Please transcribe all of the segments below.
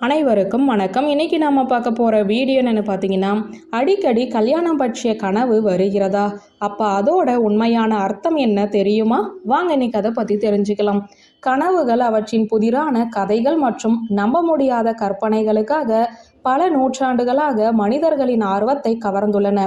அனைவருக்கும் வணக்கம். இன்னைக்கு நாம பார்க்க போற வீடியோ என்னன்னு பார்த்தீங்கன்னா அடிக்கடி கல்யாணம் பற்றிய கனவு வருகிறதா? அப்ப அதோட உண்மையான அர்த்தம் என்ன தெரியுமா? வாங்க இன்னைக்கு அதை பத்தி தெரிஞ்சுக்கலாம். கனவுகள் அவற்றின் புதிரான கதைகள் மற்றும் நம்ப முடியாத கற்பனைகளுக்காக பல நூற்றாண்டுகளாக மனிதர்களின் ஆர்வத்தை கவர்ந்துள்ளன.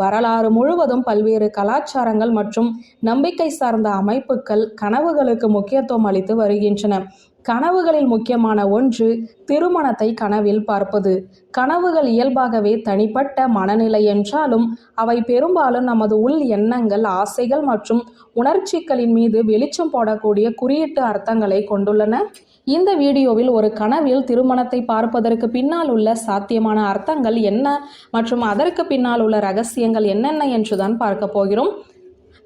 வரலாறு முழுவதும் பல்வேறு கலாச்சாரங்கள் மற்றும் நம்பிக்கை சார்ந்த அமைப்புகள் கனவுகளுக்கு முக்கியத்துவம் அளித்து வருகின்றன. கனவுகளில் முக்கியமான ஒன்று திருமணத்தை கனவில் பார்ப்பது. கனவுகள் இயல்பாகவே தனிப்பட்ட மனநிலை என்றாலும் அவை பெரும்பாலும் நமது உள் எண்ணங்கள் ஆசைகள் மற்றும் உணர்ச்சிகளின் மீது வெளிச்சம் போடக்கூடிய குறியீட்டு அர்த்தங்களை கொண்டுள்ளன. இந்த வீடியோவில் ஒரு கனவில் திருமணத்தை பார்ப்பதற்கு பின்னால் உள்ள சாத்தியமான அர்த்தங்கள் என்ன மற்றும் அதற்கு பின்னால் உள்ள ரகசியங்கள் என்னென்ன என்றுதான் பார்க்க போகிறோம்.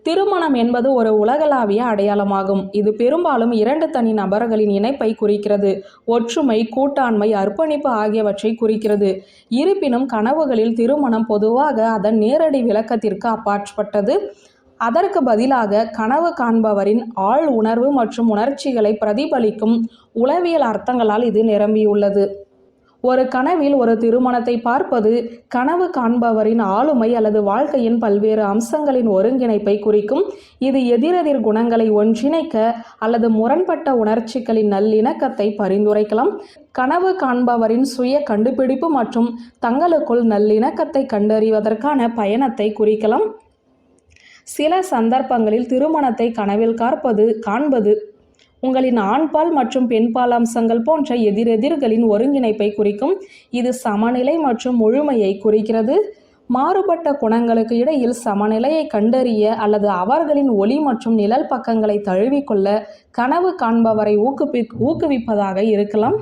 திருமணம் என்பது ஒரு உலகளாவிய அடையாளமாகும். இது பெரும்பாலும் இரண்டு தனி நபர்களின் இணைப்பை குறிக்கிறது. ஒற்றுமை கூட்டாண்மை அர்ப்பணிப்பு ஆகியவற்றை குறிக்கிறது. இருப்பினும் கனவுகளில் திருமணம் பொதுவாக அதன் நேரடி விளக்கத்திற்கு அப்பாற்பட்டது. அதற்கு பதிலாக கனவு காண்பவரின் ஆழ் உணர்வு மற்றும் உணர்ச்சிகளை பிரதிபலிக்கும் உளவியல் அர்த்தங்களால் இது நிரம்பியுள்ளது. ஒரு கனவில் ஒரு திருமணத்தை பார்ப்பது கனவு காண்பவரின் ஆளுமை அல்லது வாழ்க்கையின் பல்வேறு அம்சங்களின் ஒருங்கிணைப்பை குறிக்கும். இது எதிரெதிர் குணங்களை ஒன்றிணைக்க அல்லது முரண்பட்ட உணர்ச்சிகளின் நல்லிணக்கத்தை பரிந்துரைக்கலாம். கனவு காண்பவரின் சுய கண்டுபிடிப்பு மற்றும் தங்களுக்குள் நல்லிணக்கத்தை கண்டறிவதற்கான பயணத்தை குறிக்கலாம். சில சந்தர்ப்பங்களில் திருமணத்தை கனவில் காற்பது காண்பது உங்களின் ஆண்பால் மற்றும் பெண்பால் அம்சங்கள் போன்ற எதிரெதிர்களின் ஒருங்கிணைப்பை குறிக்கும் இது சமநிலை மற்றும் முழுமையை குறிக்கிறது. மாறுபட்ட குணங்களுக்கு இடையில் சமநிலையை கண்டறிய அல்லது அவர்களின் ஒளி மற்றும் நிழல் பக்கங்களை தழுவிக்கொள்ள கனவு காண்பவரை ஊக்குவி ஊக்குவிப்பதாக இருக்கலாம்.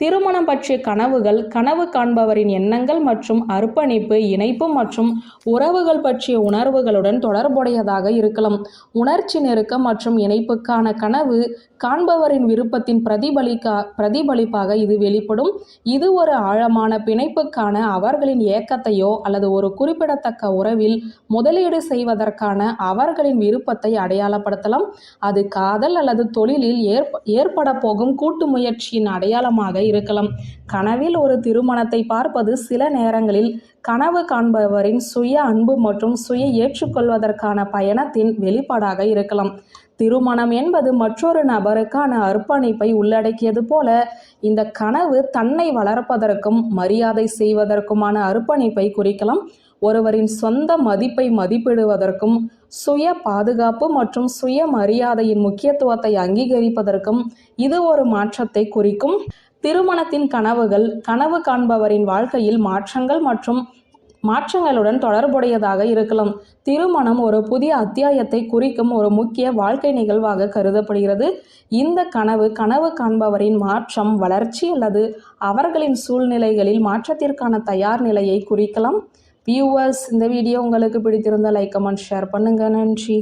திருமணம் பற்றிய கனவுகள் கனவு காண்பவரின் எண்ணங்கள் மற்றும் அர்ப்பணிப்பு இணைப்பு மற்றும் உறவுகள் பற்றிய உணர்வுகளுடன் தொடர்புடையதாக இருக்கலாம். உணர்ச்சி நெருக்கம் மற்றும் இணைப்புக்கான கனவு காண்பவரின் விருப்பத்தின் பிரதிபலிக்கா பிரதிபலிப்பாக இது வெளிப்படும். இது ஒரு ஆழமான பிணைப்புக்கான அவர்களின் ஏக்கத்தையோ அல்லது ஒரு குறிப்பிடத்தக்க உறவில் முதலீடு செய்வதற்கான அவர்களின் விருப்பத்தை அடையாளப்படுத்தலாம். அது காதல் அல்லது தொழிலில் ஏற்ப ஏற்பட போகும் கூட்டு முயற்சியின் அடையாளமாக இருக்கலாம். கனவில் ஒரு திருமணத்தை பார்ப்பது சில நேரங்களில் கனவு காண்பவரின் சுய அன்பு மற்றும் சுய ஏற்றுக்கொள்வதற்கான பயணத்தின் வெளிப்பாடாக இருக்கலாம். திருமணம் என்பது மற்றொரு நபருக்கான அர்ப்பணிப்பை உள்ளடக்கியது போல இந்த கனவு தன்னை வளர்ப்பதற்கும் மரியாதை செய்வதற்குமான அர்ப்பணிப்பை குறிக்கலாம். ஒருவரின் சொந்த மதிப்பை மதிப்பிடுவதற்கும் சுய பாதுகாப்பு மற்றும் சுய மரியாதையின் முக்கியத்துவத்தை அங்கீகரிப்பதற்கும் இது ஒரு மாற்றத்தை குறிக்கும். திருமணத்தின் கனவுகள் கனவு காண்பவரின் வாழ்க்கையில் மாற்றங்கள் மற்றும் மாற்றங்களுடன் தொடர்புடையதாக இருக்கலாம். திருமணம் ஒரு புதிய அத்தியாயத்தை குறிக்கும் ஒரு முக்கிய வாழ்க்கை நிகழ்வாக கருதப்படுகிறது. இந்த கனவு கனவு காண்பவரின் மாற்றம் வளர்ச்சி அல்லது அவர்களின் சூழ்நிலைகளில் மாற்றத்திற்கான தயார் நிலையை குறிக்கலாம். வியூவர்ஸ் இந்த வீடியோ உங்களுக்கு பிடித்திருந்தால் லைக் கமெண்ட் ஷேர் பண்ணுங்கள் நன்றி.